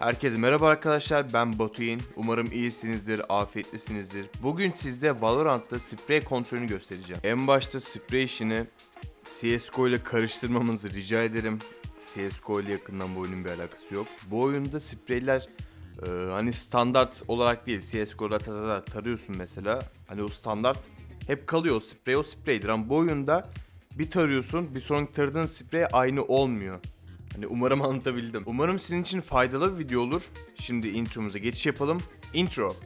Herkese merhaba arkadaşlar ben Batuyin. Umarım iyisinizdir, afiyetlisinizdir. Bugün sizde Valorant'ta sprey kontrolünü göstereceğim. En başta sprey işini CSGO ile karıştırmamanızı rica ederim. CSGO ile yakından bu oyunun bir alakası yok. Bu oyunda spreyler e, hani standart olarak değil CSGO'da ta- ta- tarıyorsun mesela. Hani o standart hep kalıyor o sprey o spreydir ama bu oyunda bir tarıyorsun bir sonraki taradığın sprey aynı olmuyor. Hani umarım anlatabildim. Umarım sizin için faydalı bir video olur. Şimdi intromuza geçiş yapalım. Intro.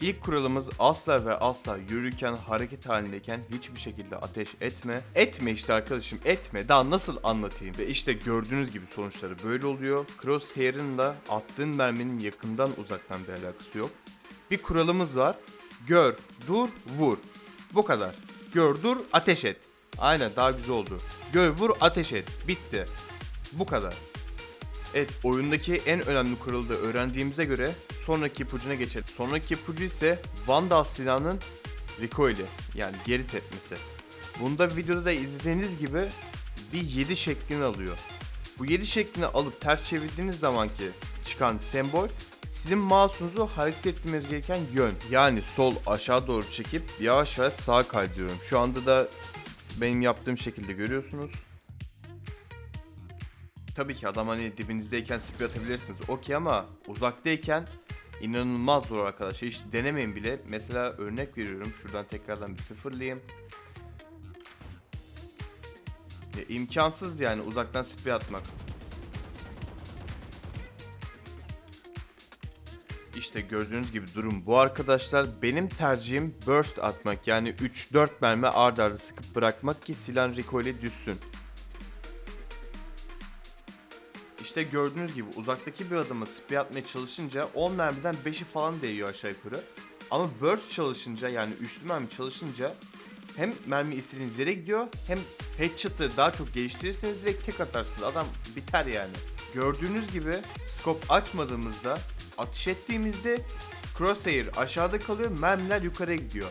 İlk kuralımız asla ve asla yürürken, hareket halindeyken hiçbir şekilde ateş etme. Etme işte arkadaşım etme. Daha nasıl anlatayım? Ve işte gördüğünüz gibi sonuçları böyle oluyor. Crosshair'ın da attığın merminin yakından uzaktan bir alakası yok. Bir kuralımız var. Gör, dur, vur. Bu kadar. Gör, dur, ateş et. Aynen daha güzel oldu. Gör, vur, ateş et. Bitti. Bu kadar. Evet oyundaki en önemli kuralı da öğrendiğimize göre sonraki ipucuna geçelim. Sonraki ipucu ise Vandal silahının recoil'i yani geri tepmesi. Bunda videoda da izlediğiniz gibi bir 7 şeklini alıyor. Bu 7 şeklini alıp ters çevirdiğiniz zamanki çıkan sembol sizin mouse'unuzu hareket ettirmeniz gereken yön. Yani sol aşağı doğru çekip yavaş yavaş sağa kaydırıyorum. Şu anda da benim yaptığım şekilde görüyorsunuz. Tabii ki adam hani dibinizdeyken sprey atabilirsiniz. Okey ama uzaktayken inanılmaz zor arkadaşlar. Hiç denemeyin bile. Mesela örnek veriyorum. Şuradan tekrardan bir sıfırlayayım. Ya, imkansız yani uzaktan sprey atmak. İşte gördüğünüz gibi durum bu arkadaşlar. Benim tercihim burst atmak. Yani 3-4 mermi ard arda sıkıp bırakmak ki silahın recoil'i düşsün. İşte gördüğünüz gibi uzaktaki bir adama sprey atmaya çalışınca 10 mermiden 5'i falan değiyor aşağı yukarı. Ama burst çalışınca yani üçlü mermi çalışınca hem mermi istediğiniz yere gidiyor hem headshot'ı daha çok geliştirirseniz direkt tek atarsınız. Adam biter yani. Gördüğünüz gibi scope açmadığımızda atış ettiğimizde crosshair aşağıda kalıyor mermiler yukarıya gidiyor.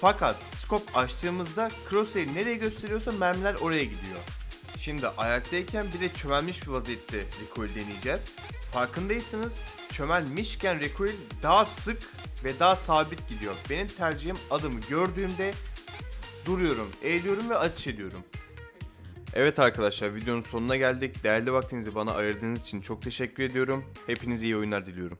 Fakat scope açtığımızda crosshair nereye gösteriyorsa mermiler oraya gidiyor. Şimdi ayaktayken bir de çömelmiş bir vaziyette recoil deneyeceğiz. Farkındaysanız çömelmişken recoil daha sık ve daha sabit gidiyor. Benim tercihim adımı gördüğümde duruyorum, eğiliyorum ve atış ediyorum. Evet arkadaşlar videonun sonuna geldik. Değerli vaktinizi bana ayırdığınız için çok teşekkür ediyorum. Hepinize iyi oyunlar diliyorum.